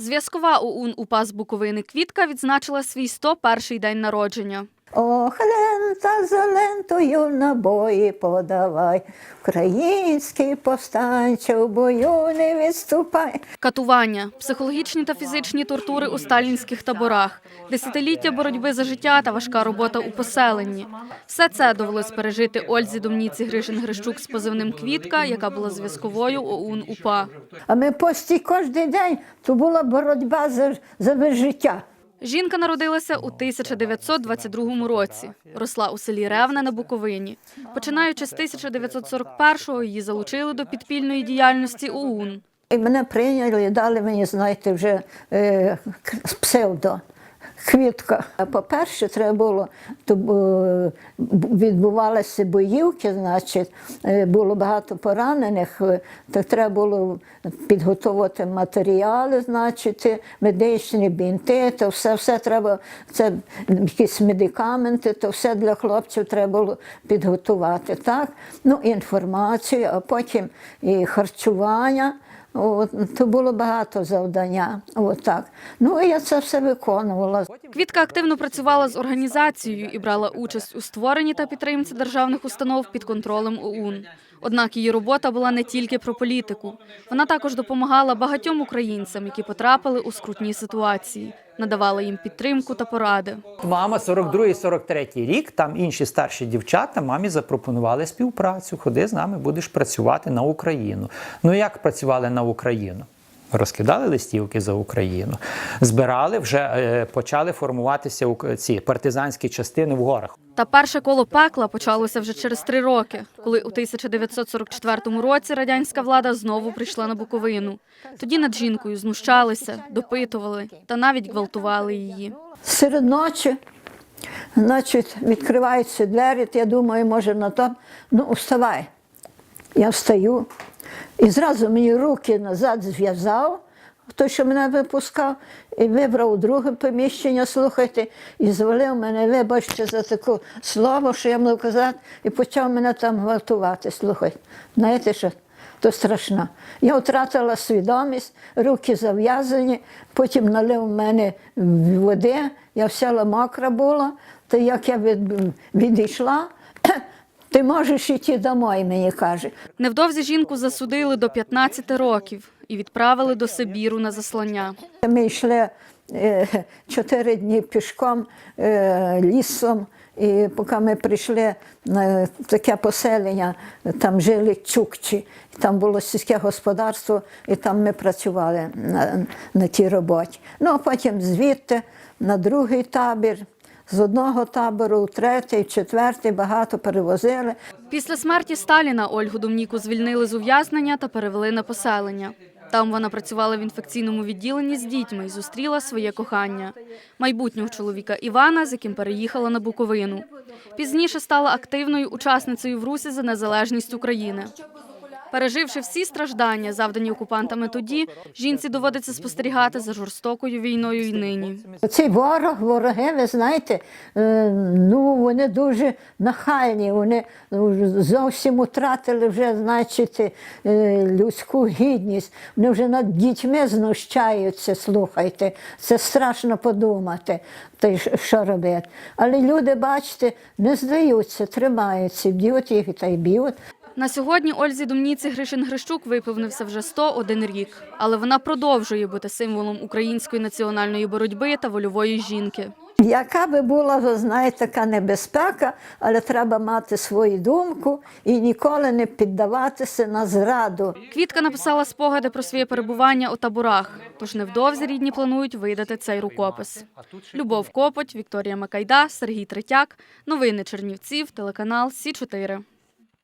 Зв'язкова ОУН УПА з Буковини Квітка відзначила свій 101-й день народження. Ох, лента за лентою набої подавай, Український повстанче в бою не відступай. Катування, психологічні та фізичні тортури у сталінських таборах, десятиліття боротьби за життя та важка робота у поселенні. Все це довелось пережити Ользі Домніці Гришин Грищук з позивним Квітка, яка була зв'язковою ОУН УПА. А ми пості кожен день, то була боротьба за, за життя. Жінка народилася у 1922 році. Росла у селі Ревне на Буковині. Починаючи з 1941-го, її залучили до підпільної діяльності ОУН. І мене прийняли дали мені, знаєте, вже е, псевдо. Квітка. По-перше, треба було, то відбувалися боївки, значить, е, було багато поранених, е, то треба було підготувати матеріали, значить, медичні бінти, то все, все треба, це якісь медикаменти, то все для хлопців треба було підготувати. Так? Ну, інформацію, а потім і харчування. То було багато завдання. От так. Ну, я це все виконувала. Квітка активно працювала з організацією і брала участь у створенні та підтримці державних установ під контролем ОУН. Однак її робота була не тільки про політику. Вона також допомагала багатьом українцям, які потрапили у скрутні ситуації, надавала їм підтримку та поради. Мама 42-43 рік, там інші старші дівчата мамі запропонували співпрацю. Ходи з нами, будеш працювати на Україну. Ну як працювали на Україну? Розкидали листівки за Україну, збирали, вже е, почали формуватися ці партизанські частини в горах. Та перше коло пекла почалося вже через три роки, коли у 1944 році радянська влада знову прийшла на Буковину. Тоді над жінкою знущалися, допитували та навіть гвалтували її. Серед ночі, значить, відкриваються двері, я думаю, може на то, ну, вставай. Я встаю. І зразу мені руки назад зв'язав, той, що мене випускав, і вибрав друге приміщення, слухайте, і звалив мене, вибачте за таке слово, що я мав казати, і почав мене там гвалтувати. Слухайте, знаєте що? То страшно. Я втратила свідомість, руки зав'язані, потім налив мене води, я вся мокра була, то як я від, відійшла, ти можеш йти домой, мені каже. Невдовзі жінку засудили до 15 років і відправили до Сибіру на заслання. Ми йшли е, чотири дні пішком е, лісом, і поки ми прийшли на таке поселення, там жили чукчі, там було сільське господарство, і там ми працювали на, на тій роботі. Ну а потім звідти на другий табір. З одного табору третій, четвертий багато перевозили. Після смерті Сталіна Ольгу Домніку звільнили з ув'язнення та перевели на поселення. Там вона працювала в інфекційному відділенні з дітьми і зустріла своє кохання майбутнього чоловіка Івана, з яким переїхала на Буковину. Пізніше стала активною учасницею в русі за незалежність України. Переживши всі страждання, завдані окупантами тоді, жінці доводиться спостерігати за жорстокою війною й нині. Цей ворог, вороги, ви знаєте, е, ну вони дуже нахальні, вони ну, зовсім втратили вже, значить, е, людську гідність. Вони вже над дітьми знущаються, слухайте. Це страшно подумати, та й що робити. Але люди, бачите, не здаються, тримаються, б'ють їх та й б'ють. На сьогодні Ользі Домніці Гришин Грищук виповнився вже 101 рік, але вона продовжує бути символом української національної боротьби та вольової жінки. Яка би була, ви знаєте, така небезпека, але треба мати свою думку і ніколи не піддаватися на зраду. Квітка написала спогади про своє перебування у таборах, тож невдовзі рідні планують видати цей рукопис. Любов Копоть, Вікторія Макайда, Сергій Третяк. Новини Чернівців, телеканал Сі 4